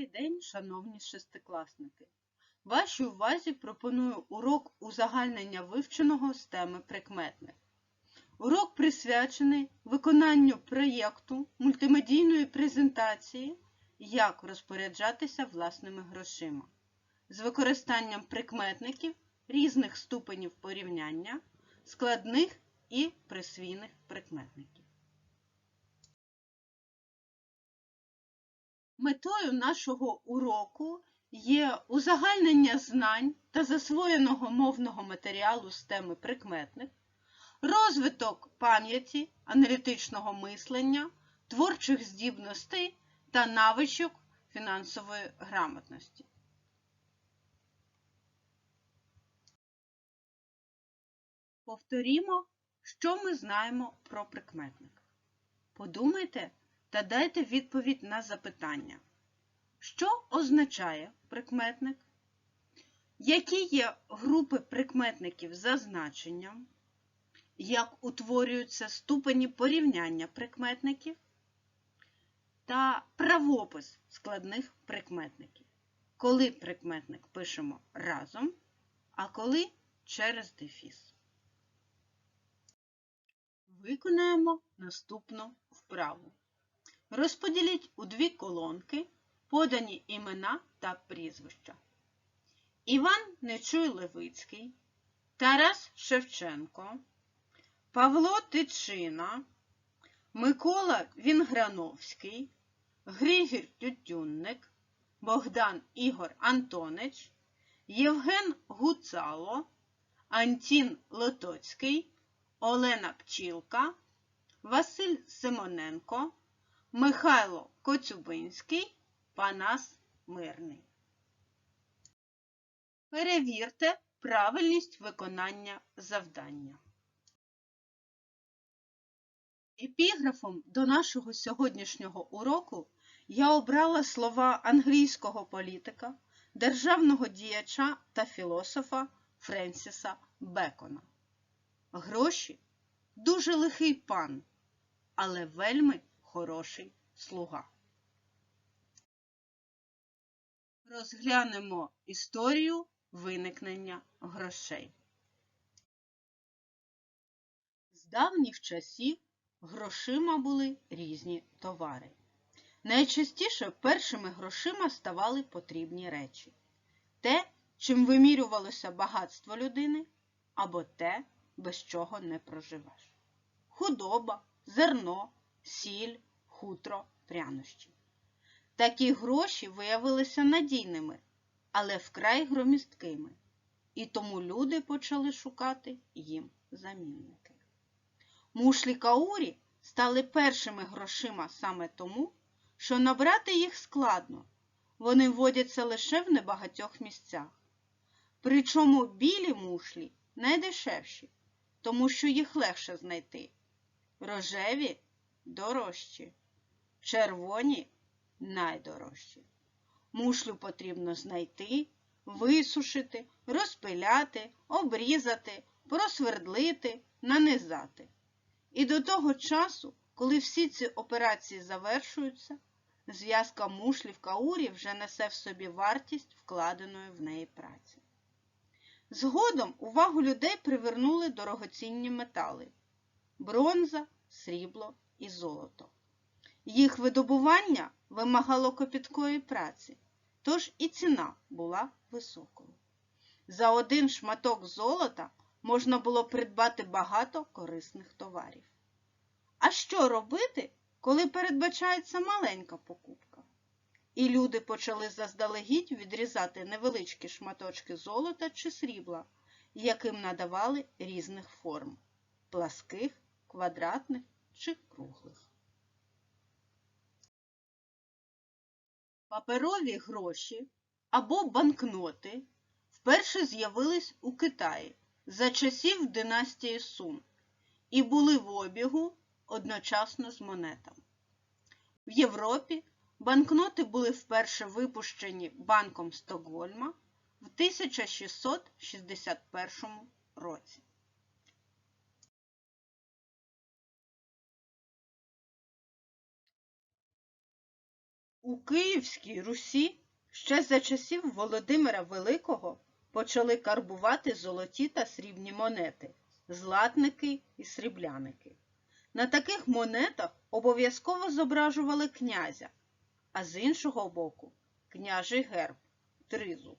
Добрий день, шановні шестикласники! Вашій увазі пропоную урок узагальнення вивченого з теми прикметник. Урок присвячений виконанню проєкту мультимедійної презентації Як розпоряджатися власними грошима з використанням прикметників різних ступенів порівняння, складних і присвійних прикметників. Метою нашого уроку є узагальнення знань та засвоєного мовного матеріалу з теми прикметник, розвиток пам'яті, аналітичного мислення, творчих здібностей та навичок фінансової грамотності. Повторімо, що ми знаємо про прикметник. Подумайте та дайте відповідь на запитання. Що означає прикметник? Які є групи прикметників за значенням? Як утворюються ступені порівняння прикметників? Та правопис складних прикметників. Коли прикметник пишемо разом, а коли через дефіс. Виконаємо наступну вправу. Розподіліть у дві колонки подані імена та прізвища. Іван Нечуй Левицький, Тарас Шевченко, Павло Тичина, Микола Вінграновський, Григір Тютюнник, Богдан Ігор Антонич, Євген Гуцало, Антін Лотоцький, Олена Пчілка, Василь Симоненко, Михайло Коцюбинський, Панас Мирний. Перевірте правильність виконання завдання. Епіграфом до нашого сьогоднішнього уроку я обрала слова англійського політика, державного діяча та філософа Френсіса Бекона. Гроші дуже лихий пан, але вельми хороший слуга. Розглянемо історію виникнення грошей. З давніх часів грошима були різні товари. Найчастіше першими грошима ставали потрібні речі. Те, чим вимірювалося багатство людини, або те, без чого не проживеш. Худоба, зерно, сіль, хутро, прянощі. Такі гроші виявилися надійними, але вкрай громісткими, і тому люди почали шукати їм замінники. Мушлі каурі стали першими грошима саме тому, що набрати їх складно, вони водяться лише в небагатьох місцях. Причому білі мушлі найдешевші, тому що їх легше знайти. Рожеві дорожчі, червоні найдорожчі. Мушлю потрібно знайти, висушити, розпиляти, обрізати, просвердлити, нанизати. І до того часу, коли всі ці операції завершуються, зв'язка мушлі в каурі вже несе в собі вартість вкладеної в неї праці. Згодом увагу людей привернули дорогоцінні метали бронза, срібло і золото. Їх видобування вимагало копіткої праці, тож і ціна була високою. За один шматок золота можна було придбати багато корисних товарів. А що робити, коли передбачається маленька покупка? І люди почали заздалегідь відрізати невеличкі шматочки золота чи срібла, яким надавали різних форм пласких, квадратних чи круглих. Паперові гроші або банкноти вперше з'явились у Китаї за часів династії Сун і були в обігу одночасно з монетами. В Європі банкноти були вперше випущені Банком Стокгольма в 1661 році. У Київській Русі ще за часів Володимира Великого почали карбувати золоті та срібні монети, златники і срібляники. На таких монетах обов'язково зображували князя, а з іншого боку княжий герб тризуб.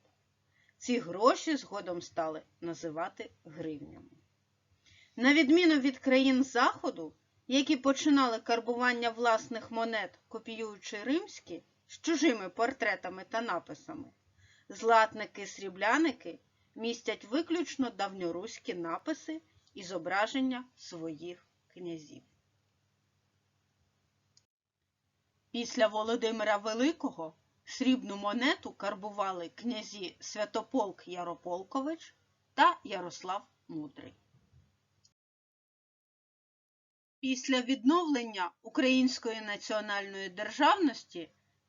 Ці гроші згодом стали називати гривнями. На відміну від країн Заходу, які починали карбування власних монет, копіюючи римські з чужими портретами та написами, златники-срібляники містять виключно давньоруські написи і зображення своїх князів. Після Володимира Великого срібну монету карбували князі Святополк Ярополкович та Ярослав Мудрий. Після відновлення Української національної державності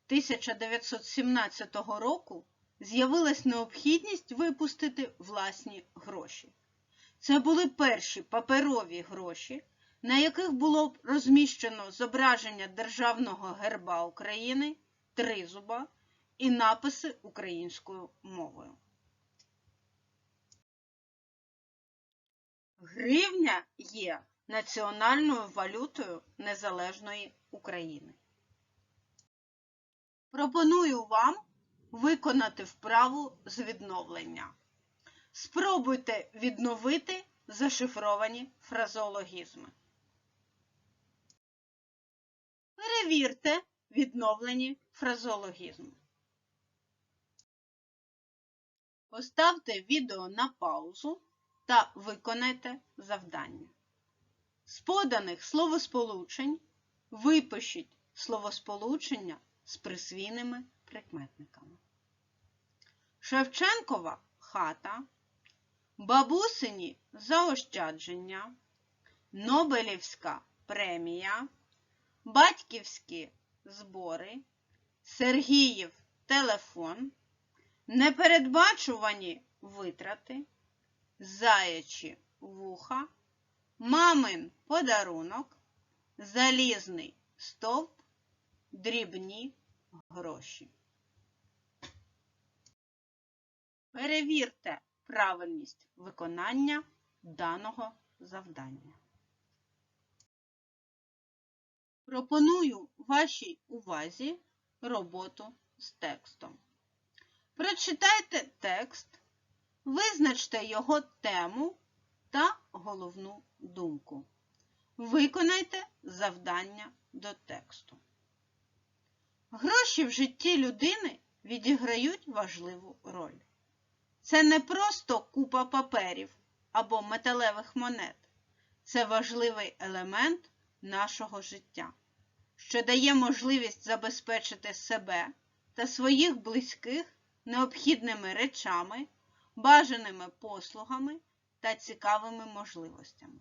1917 року з'явилась необхідність випустити власні гроші. Це були перші паперові гроші, на яких було розміщено зображення Державного герба України, тризуба і написи українською мовою. Гривня є національною валютою Незалежної України. Пропоную вам виконати вправу з відновлення. Спробуйте відновити зашифровані фразеологізми. Перевірте відновлені фразеологізми. Поставте відео на паузу та виконайте завдання. З поданих словосполучень випишіть словосполучення з присвійними прикметниками. Шевченкова хата, бабусині заощадження, Нобелівська премія, батьківські збори, Сергіїв телефон, непередбачувані витрати, заячі вуха, мамин подарунок, залізний стовп, дрібні гроші. Перевірте правильність виконання даного завдання. Пропоную вашій увазі роботу з текстом. Прочитайте текст, визначте його тему та головну думку. Виконайте завдання до тексту. Гроші в житті людини відіграють важливу роль. Це не просто купа паперів або металевих монет. Це важливий елемент нашого життя, що дає можливість забезпечити себе та своїх близьких необхідними речами, бажаними послугами та цікавими можливостями.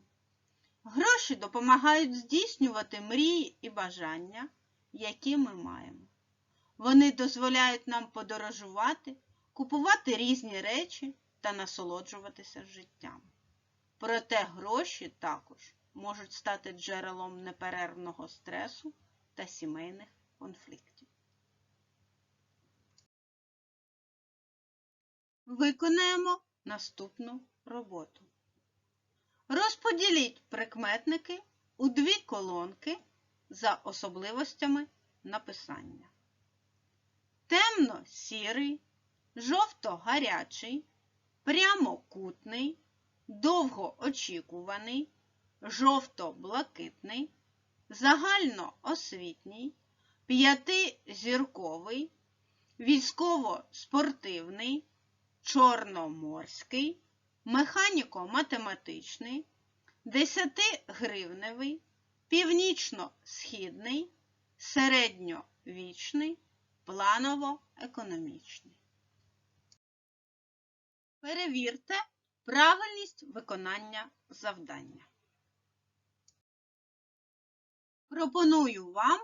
Гроші допомагають здійснювати мрії і бажання, які ми маємо. Вони дозволяють нам подорожувати, купувати різні речі та насолоджуватися життям. Проте гроші також можуть стати джерелом неперервного стресу та сімейних конфліктів. Виконаємо наступну роботу. Розподіліть прикметники у дві колонки за особливостями написання. Темно-сірий, жовто-гарячий, прямокутний, довгоочікуваний, жовто-блакитний, загальноосвітній, п'ятизірковий, військово-спортивний, чорноморський, механіко-математичний, десятигривневий, північно-східний, середньовічний, планово-економічний. Перевірте правильність виконання завдання. Пропоную вам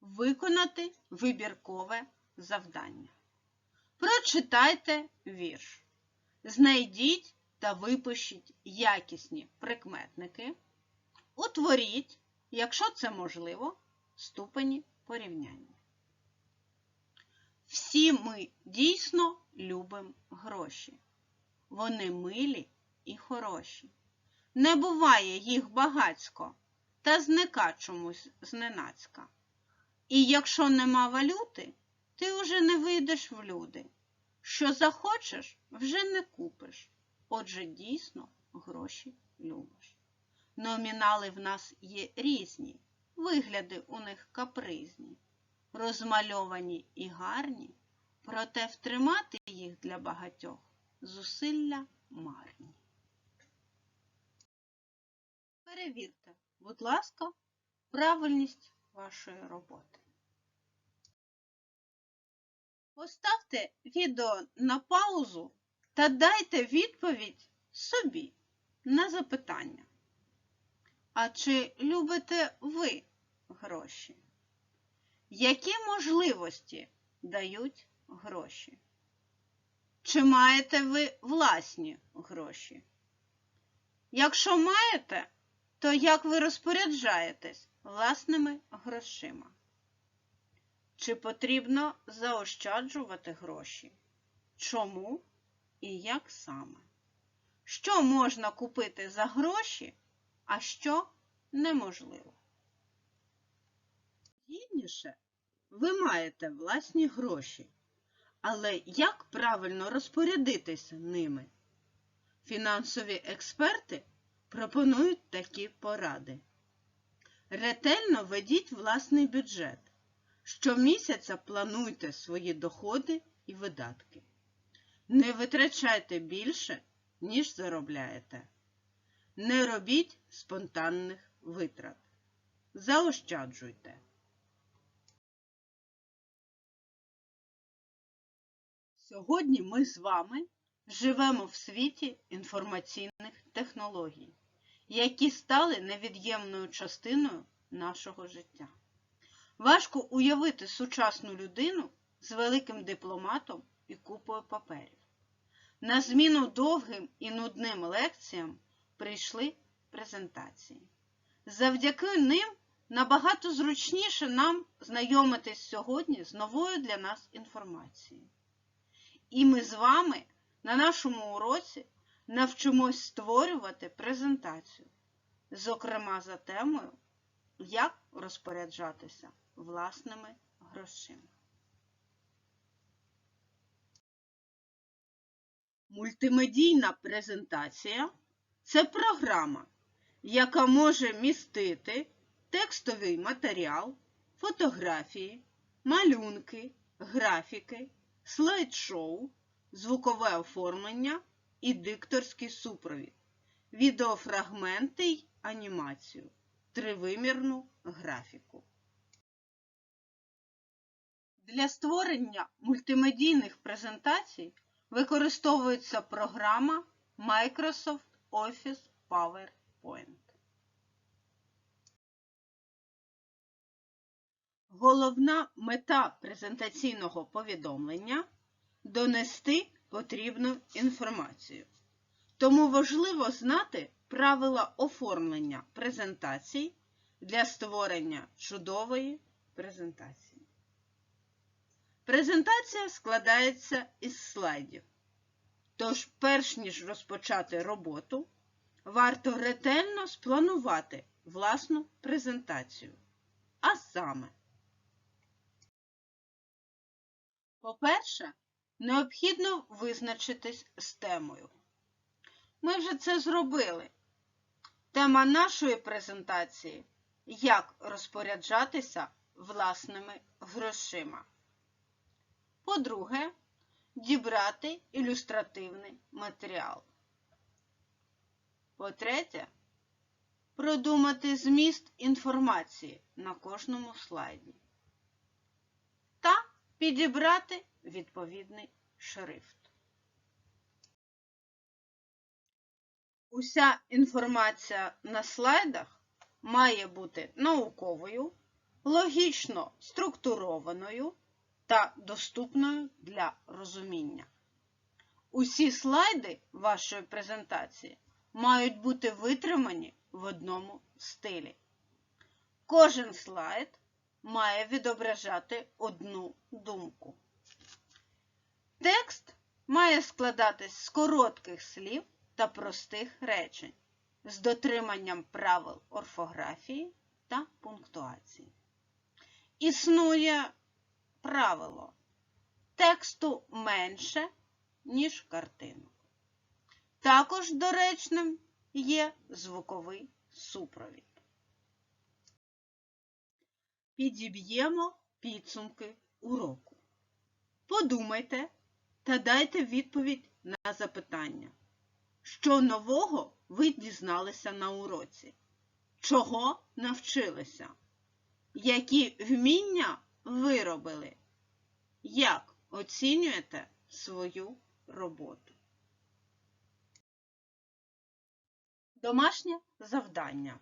виконати вибіркове завдання. Прочитайте вірш. Знайдіть та випишіть якісні прикметники. Утворіть, якщо це можливо, ступені порівняння. Всі ми дійсно любимо гроші. Вони милі і хороші. Не буває їх багацько, та зника чомусь зненацька. І якщо нема валюти, ти вже не вийдеш в люди. Що захочеш, вже не купиш. Отже, дійсно гроші любиш. Номінали в нас є різні, вигляди у них капризні, розмальовані і гарні, проте втримати їх для багатьох зусилля марні. Перевірте, будь ласка, правильність вашої роботи. Поставте відео на паузу та дайте відповідь собі на запитання. А чи любите ви гроші? Які можливості дають гроші? Чи маєте ви власні гроші? Якщо маєте, то як ви розпоряджаєтесь власними грошима? Чи потрібно заощаджувати гроші? Чому і як саме? Що можна купити за гроші, а що неможливо? Гідніше, ви маєте власні гроші, але як правильно розпорядитися ними? Фінансові експерти пропонують такі поради. Ретельно ведіть власний бюджет. Щомісяця плануйте свої доходи і видатки. Не витрачайте більше, ніж заробляєте. Не робіть спонтанних витрат. Заощаджуйте. Сьогодні ми з вами живемо в світі інформаційних технологій, які стали невід'ємною частиною нашого життя. Важко уявити сучасну людину з великим дипломатом і купою паперів. На зміну довгим і нудним лекціям прийшли презентації. Завдяки ним набагато зручніше нам знайомитись сьогодні з новою для нас інформацією. І ми з вами на нашому уроці навчимось створювати презентацію, зокрема за темою, як розпоряджатися власними грошима. Мультимедійна презентація це програма, яка може містити текстовий матеріал, фотографії, малюнки, графіки, слайд-шоу, звукове оформлення і дикторський супровід, відеофрагменти й анімацію, тривимірну графіку. Для створення мультимедійних презентацій використовується програма Microsoft Office PowerPoint. Головна мета презентаційного повідомлення донести потрібну інформацію. Тому важливо знати правила оформлення презентацій для створення чудової презентації. Презентація складається із слайдів. Тож, перш ніж розпочати роботу, варто ретельно спланувати власну презентацію. А саме, по-перше, необхідно визначитись з темою. Ми вже це зробили. Тема нашої презентації як розпоряджатися власними грошима. По-друге, дібрати ілюстративний матеріал. По-третє, продумати зміст інформації на кожному слайді. Та підібрати відповідний шрифт. Уся інформація на слайдах має бути науковою, логічно структурованою та доступною для розуміння. Усі слайди вашої презентації мають бути витримані в одному стилі. Кожен слайд має відображати одну думку. Текст має складатись з коротких слів та простих речень з дотриманням правил орфографії та пунктуації. Існує правило тексту менше, ніж картинок. Також доречним є звуковий супровід. Підіб'ємо підсумки уроку. Подумайте та дайте відповідь на запитання. Що нового ви дізналися на уроці? Чого навчилися? Які вміння виробили? Як оцінюєте свою роботу? Домашнє завдання.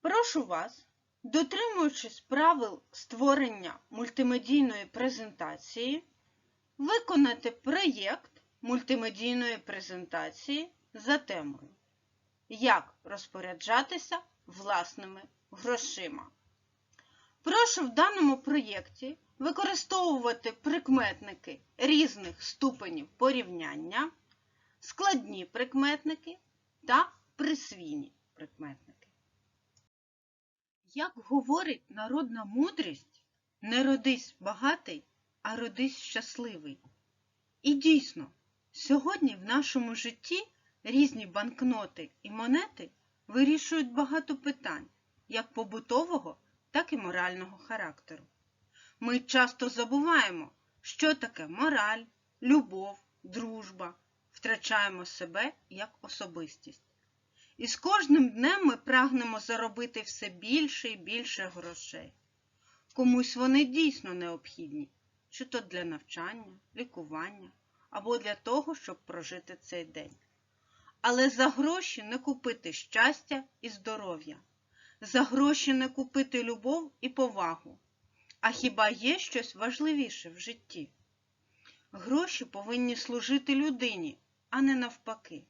Прошу вас, дотримуючись правил створення мультимедійної презентації, виконати проєкт мультимедійної презентації за темою Як розпоряджатися власними грошима. Прошу в даному проєкті використовувати прикметники різних ступенів порівняння, складні прикметники та присвійні прикметники. Як говорить народна мудрість, не родись багатий, а родись щасливий. І дійсно, сьогодні в нашому житті різні банкноти і монети вирішують багато питань, як побутового, так і морального характеру. Ми часто забуваємо, що таке мораль, любов, дружба, втрачаємо себе як особистість. І з кожним днем ми прагнемо заробити все більше і більше грошей. Комусь вони дійсно необхідні, чи то для навчання, лікування або для того, щоб прожити цей день. Але за гроші не купити щастя і здоров'я, за гроші не купити любов і повагу. А хіба є щось важливіше в житті? Гроші повинні служити людині, а не навпаки.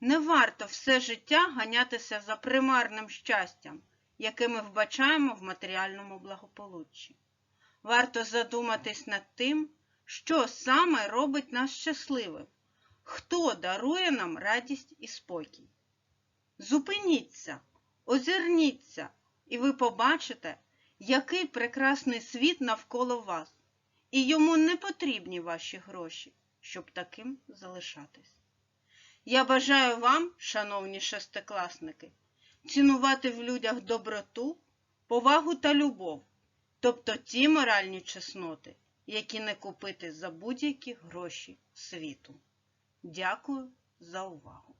Не варто все життя ганятися за примарним щастям, яке ми вбачаємо в матеріальному благополуччі. Варто задуматись над тим, що саме робить нас щасливим, хто дарує нам радість і спокій. Зупиніться, озирніться, і ви побачите, який прекрасний світ навколо вас, і йому не потрібні ваші гроші, щоб таким залишатись. Я бажаю вам, шановні шестикласники, цінувати в людях доброту, повагу та любов, тобто ті моральні чесноти, які не купити за будь-які гроші світу. Дякую за увагу!